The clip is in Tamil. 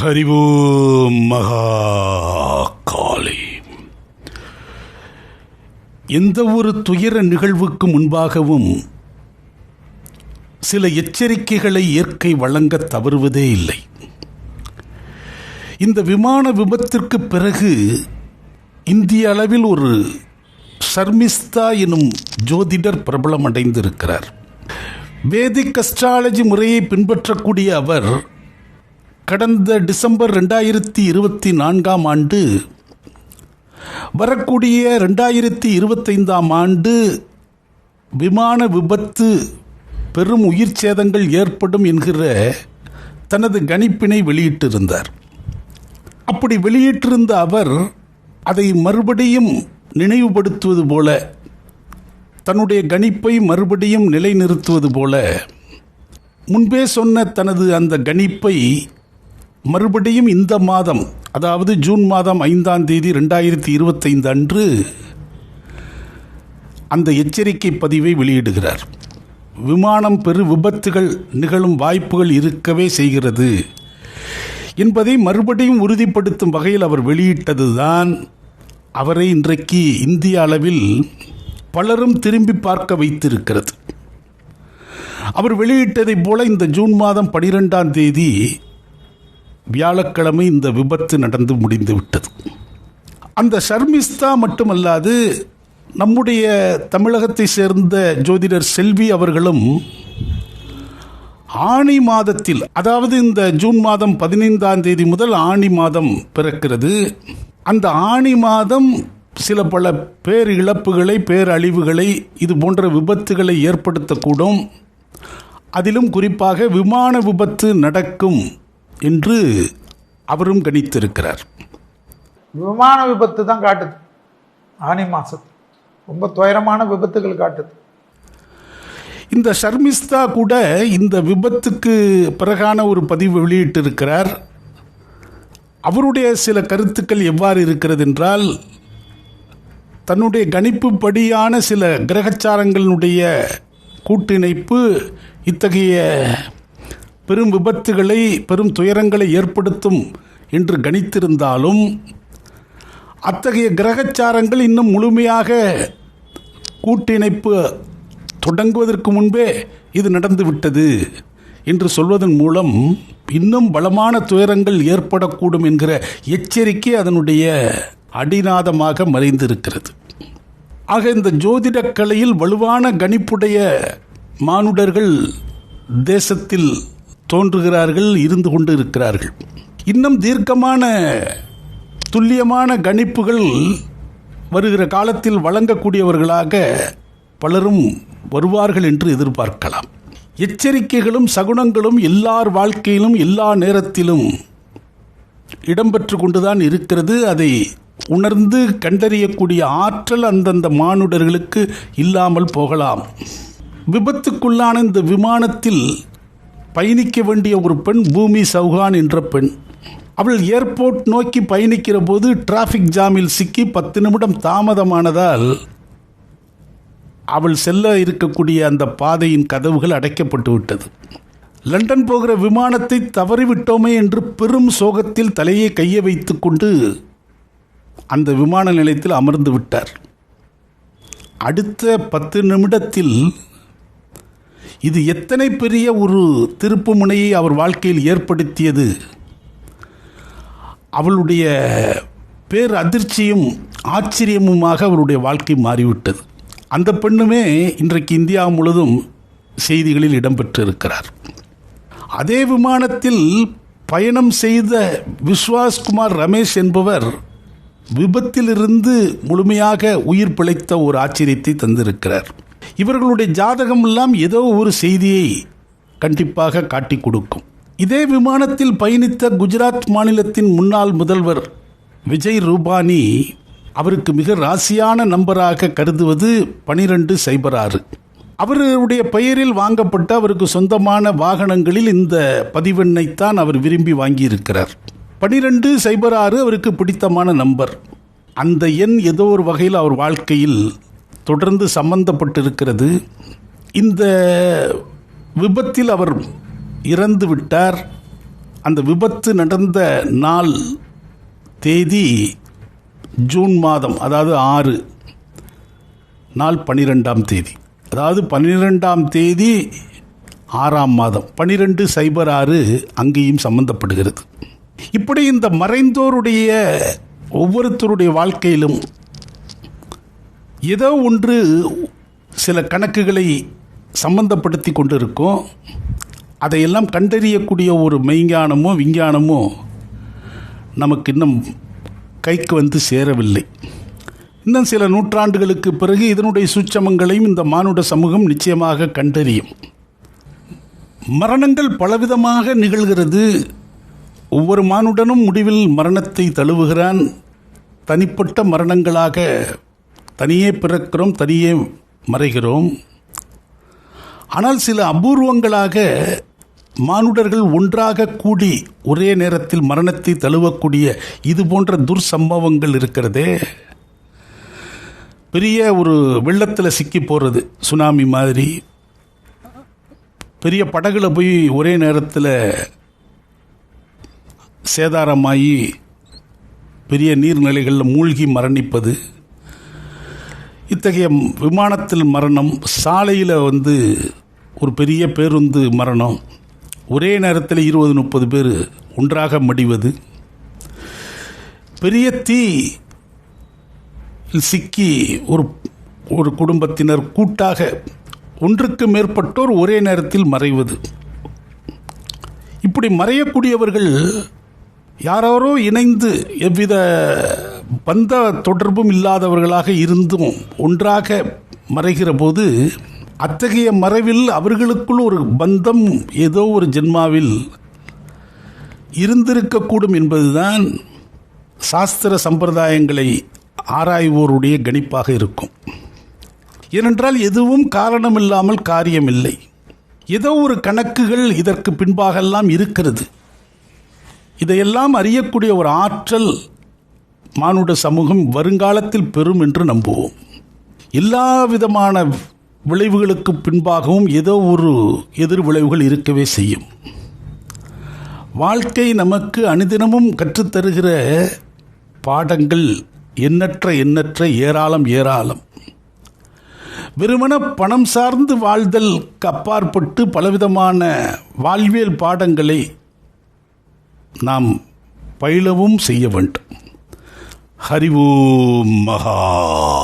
ஹரிவு மகா காளி எந்த ஒரு துயர நிகழ்வுக்கு முன்பாகவும் சில எச்சரிக்கைகளை இயற்கை வழங்க தவறுவதே இல்லை. இந்த விமான விபத்திற்கு பிறகு இந்திய அளவில் ஒரு சர்மிஸ்தா எனும் ஜோதிடர் பிரபலமடைந்திருக்கிறார். வேதிக் அஸ்ட்ராலஜி முறையை பின்பற்றக்கூடிய அவர் கடந்த டிசம்பர் ரெண்டாயிரத்தி இருபத்தி நான்காம் ஆண்டு வரக்கூடிய ரெண்டாயிரத்தி இருபத்தைந்தாம் ஆண்டு விமான விபத்து பெரும் உயிர் சேதங்கள் ஏற்படும் என்கிற தனது கணிப்பினை வெளியிட்டிருந்தார். அப்படி வெளியிட்டிருந்த அவர் அதை மறுபடியும் நினைவுபடுத்துவது போல தன்னுடைய கணிப்பை மறுபடியும் நிலைநிறுத்துவது போல முன்பே சொன்ன தனது அந்த கணிப்பை மறுபடியும் இந்த மாதம் அதாவது ஜூன் மாதம் ஐந்தாம் தேதி ரெண்டாயிரத்தி இருபத்தைந்து அன்று அந்த எச்சரிக்கை பதிவை வெளியிடுகிறார். விமானம் பெரு விபத்துகள் நிகழும் வாய்ப்புகள் இருக்கவே செய்கிறது என்பதை மறுபடியும் உறுதிப்படுத்தும் வகையில் அவர் வெளியிட்டதுதான் அவரை இன்றைக்கு இந்திய அளவில் பலரும் திரும்பி பார்க்க வைத்திருக்கிறது. அவர் வெளியிட்டதைப் போல இந்த ஜூன் மாதம் பனிரெண்டாம் தேதி வியாழக்கிழமை இந்த விபத்து நடந்து முடிந்து விட்டது. அந்த ஷர்மிஸ்தா மட்டுமல்லாது நம்முடைய தமிழகத்தை சேர்ந்த ஜோதிடர் செல்வி அவர்களும் ஆணி மாதத்தில் அதாவது இந்த ஜூன் மாதம் பதினைந்தாம் தேதி முதல் ஆணி மாதம் பிறக்கிறது. அந்த ஆணி மாதம் சில பல பேர் இழப்புகளை பேரழிவுகளை இது போன்ற விபத்துகளை ஏற்படுத்தக்கூடும். அதிலும் குறிப்பாக விமான விபத்து நடக்கும் என்று அவரும் கணித்திருக்கிறார். விமான விபத்து தான் காட்டுது. ஆனி மாதத்து ரொம்ப துயரமான விபத்துகள் காட்டுது. இந்த ஷர்மிஸ்தா கூட இந்த விபத்துக்கு பிறகான ஒரு பதிவு வெளியிட்டிருக்கிறார். அவருடைய சில கருத்துக்கள் எவ்வாறு இருக்கிறது என்றால் தன்னுடைய கணிப்புப்படியான சில கிரகச்சாரங்களினுடைய கூட்டிணைப்பு இத்தகைய பெரும் விபத்துகளை பெரும் துயரங்களை ஏற்படுத்தும் என்று கணித்திருந்தாலும் அத்தகைய கிரகச்சாரங்கள் இன்னும் முழுமையாக கூட்டிணைப்பு தொடங்குவதற்கு முன்பே இது நடந்துவிட்டது என்று சொல்வதன் மூலம் இன்னும் பலமான துயரங்கள் ஏற்படக்கூடும் என்கிற எச்சரிக்கை அதனுடைய அடிநாதமாக மறைந்திருக்கிறது. ஆக இந்த ஜோதிடக் கலையில் வலுவான கணிப்புடைய மானுடர்கள் தேசத்தில் தோன்றுகிறார்கள் இருந்து கொண்டு இருக்கிறார்கள் இன்னும் தீர்க்கமான துல்லியமான கணிப்புகள் வருகிற காலத்தில் வழங்கக்கூடியவர்களாக பலரும் வருவார்கள் என்று எதிர்பார்க்கலாம். எச்சரிக்கைகளும் சகுனங்களும் எல்லார் வாழ்க்கையிலும் எல்லா நேரத்திலும் இடம்பெற்று கொண்டுதான் இருக்கிறது. அதை உணர்ந்து கண்டறியக்கூடிய ஆற்றல் அந்தந்த மானுடர்களுக்கு இல்லாமல் போகலாம். விபத்துக்குள்ளான இந்த விமானத்தில் பயணிக்க வேண்டிய ஒரு பெண் பூமி சௌகான் என்ற பெண். அவள் ஏர்போர்ட் நோக்கி பயணிக்கிற போது டிராஃபிக் ஜாமில் சிக்கி பத்து நிமிடம் தாமதமானதால் அவள் செல்ல இருக்கக்கூடிய அந்த பாதையின் கதவுகள் அடைக்கப்பட்டு விட்டது. லண்டன் போகிற விமானத்தை தவறிவிட்டோமே என்று பெரும் சோகத்தில் தலையை கைய வைத்துக்கொண்டு அந்த விமான நிலையத்தில் அமர்ந்து விட்டார். அடுத்த பத்து நிமிடத்தில் இது எத்தனை பெரிய ஒரு திருப்பு முனையை அவர் வாழ்க்கையில் ஏற்படுத்தியது? அவளுடைய பேர் அதிர்ச்சியும் ஆச்சரியமுமாக அவருடைய வாழ்க்கை மாறிவிட்டது. அந்த பெண்ணுமே இன்றைக்கு இந்தியா முழுதும் செய்திகளில் இடம்பெற்றிருக்கிறார். அதே விமானத்தில் பயணம் செய்த விஸ்வாஸ்குமார் ரமேஷ் என்பவர் விபத்திலிருந்து முழுமையாக உயிர் பிழைத்த ஒரு ஆச்சரியத்தை தந்திருக்கிறார். இவர்களுடைய ஜாதகம் எல்லாம் ஏதோ ஒரு செய்தியை கண்டிப்பாக காட்டி கொடுக்கும். இதே விமானத்தில் பயணித்த குஜராத் மாநிலத்தின் முன்னாள் முதல்வர் விஜய் ரூபானி அவருக்கு மிக ராசியான நம்பராக கருதுவது பனிரெண்டு சைபர் ஆறு. அவருடைய பெயரில் வாங்கப்பட்ட அவருக்கு சொந்தமான வாகனங்களில் இந்த பதிவெண்ணைத்தான் அவர் விரும்பி வாங்கியிருக்கிறார். பனிரெண்டு சைபர் ஆறு அவருக்கு பிடித்தமான நம்பர். அந்த எண் ஏதோ ஒரு வகையில் அவர் வாழ்க்கையில் தொடர்ந்து சம்பந்தப்பட்டிருக்கிறது. இந்த விபத்தில் அவர் இறந்து விட்டார். அந்த விபத்து நடந்த நாள் தேதி ஜூன் மாதம் அதாவது ஆறு நாள் பன்னிரெண்டாம் தேதி. அதாவது பன்னிரெண்டாம் தேதி ஆறாம் மாதம். பன்னிரெண்டு சைபர் ஆறு அங்கேயும் சம்பந்தப்படுகிறது. இப்படி இந்த மறைந்தோருடைய ஒவ்வொருத்தருடைய வாழ்க்கையிலும் ஏதோ ஒன்று சில கணக்குகளை சம்பந்தப்படுத்தி கொண்டிருக்கும் அதையெல்லாம் கண்டறியக்கூடிய ஒரு மெய்ஞானமோ விஞ்ஞானமோ நமக்கு இன்னும் கைக்கு வந்து சேரவில்லை. இன்னும் சில நூற்றாண்டுகளுக்கு பிறகு இதனுடைய சூட்சமங்களையும் இந்த மானுட சமூகம் நிச்சயமாக கண்டறியும். மரணங்கள் பலவிதமாக நிகழ்கிறது. ஒவ்வொரு மானுடனும் முடிவில் மரணத்தை தழுவுகிறான். தனிப்பட்ட மரணங்களாக தனியே பிறக்கிறோம் தனியே மறைகிறோம். ஆனால் சில அபூர்வங்களாக மானுடர்கள் ஒன்றாக கூடி ஒரே நேரத்தில் மரணத்தை தழுவக்கூடிய இது போன்ற துர்சம்பவங்கள் இருக்கிறதே. பெரிய ஒரு வெள்ளத்தில் சிக்கி போகிறது சுனாமி மாதிரி. பெரிய படகுல போய் ஒரே நேரத்தில் சேதாரமாகி பெரிய நீர்நிலைகளில் மூழ்கி மரணிப்பது. இத்தகைய விமானத்தில் மரணம் சாலையில் வந்து ஒரு பெரிய பேருந்து மரணம் ஒரே நேரத்தில் இருபது முப்பது பேர் ஒன்றாக மடிவது பெரிய தீ சிக்கி ஒரு ஒரு குடும்பத்தினர் கூட்டாக ஒன்றுக்கு மேற்பட்டோர் ஒரே நேரத்தில் மறைவது. இப்படி மறையக்கூடியவர்கள் யாரோ இணைந்து எவ்வித பந்த தொடர்பும் இல்லாதவர்களாக இருந்தும் ஒன்றாக மறைகிற போது அத்தகைய மறைவில் அவர்களுக்குள் ஒரு பந்தம் ஏதோ ஒரு ஜென்மாவில் இருந்திருக்கக்கூடும் என்பதுதான் சாஸ்திர சம்பிரதாயங்களை ஆராய்வோருடைய கணிப்பாக இருக்கும். ஏனென்றால் எதுவும் காரணமில்லாமல் காரியமில்லை. ஏதோ ஒரு கணக்குகள் இதற்கு பின்பாகெல்லாம் இருக்கிறது. இதையெல்லாம் அறியக்கூடிய ஒரு ஆற்றல் மானுட சமூகம் வருங்காலத்தில் பெறும் என்று நம்புவோம். எல்லா விதமான விளைவுகளுக்கு பின்பாகவும் ஏதோ ஒரு எதிர் விளைவுகள் இருக்கவே செய்யும். வாழ்க்கை நமக்கு அனுதினமும் கற்றுத்தருகிற பாடங்கள் எண்ணற்ற எண்ணற்ற ஏராளம் ஏராளம். வெறுமன பணம் சார்ந்து வாழ்தல் அப்பாற்பட்டு பலவிதமான வாழ்வியல் பாடங்களை நாம் பயிலவும் செய்ய வேண்டும். ஹரிவோம் மகா காளி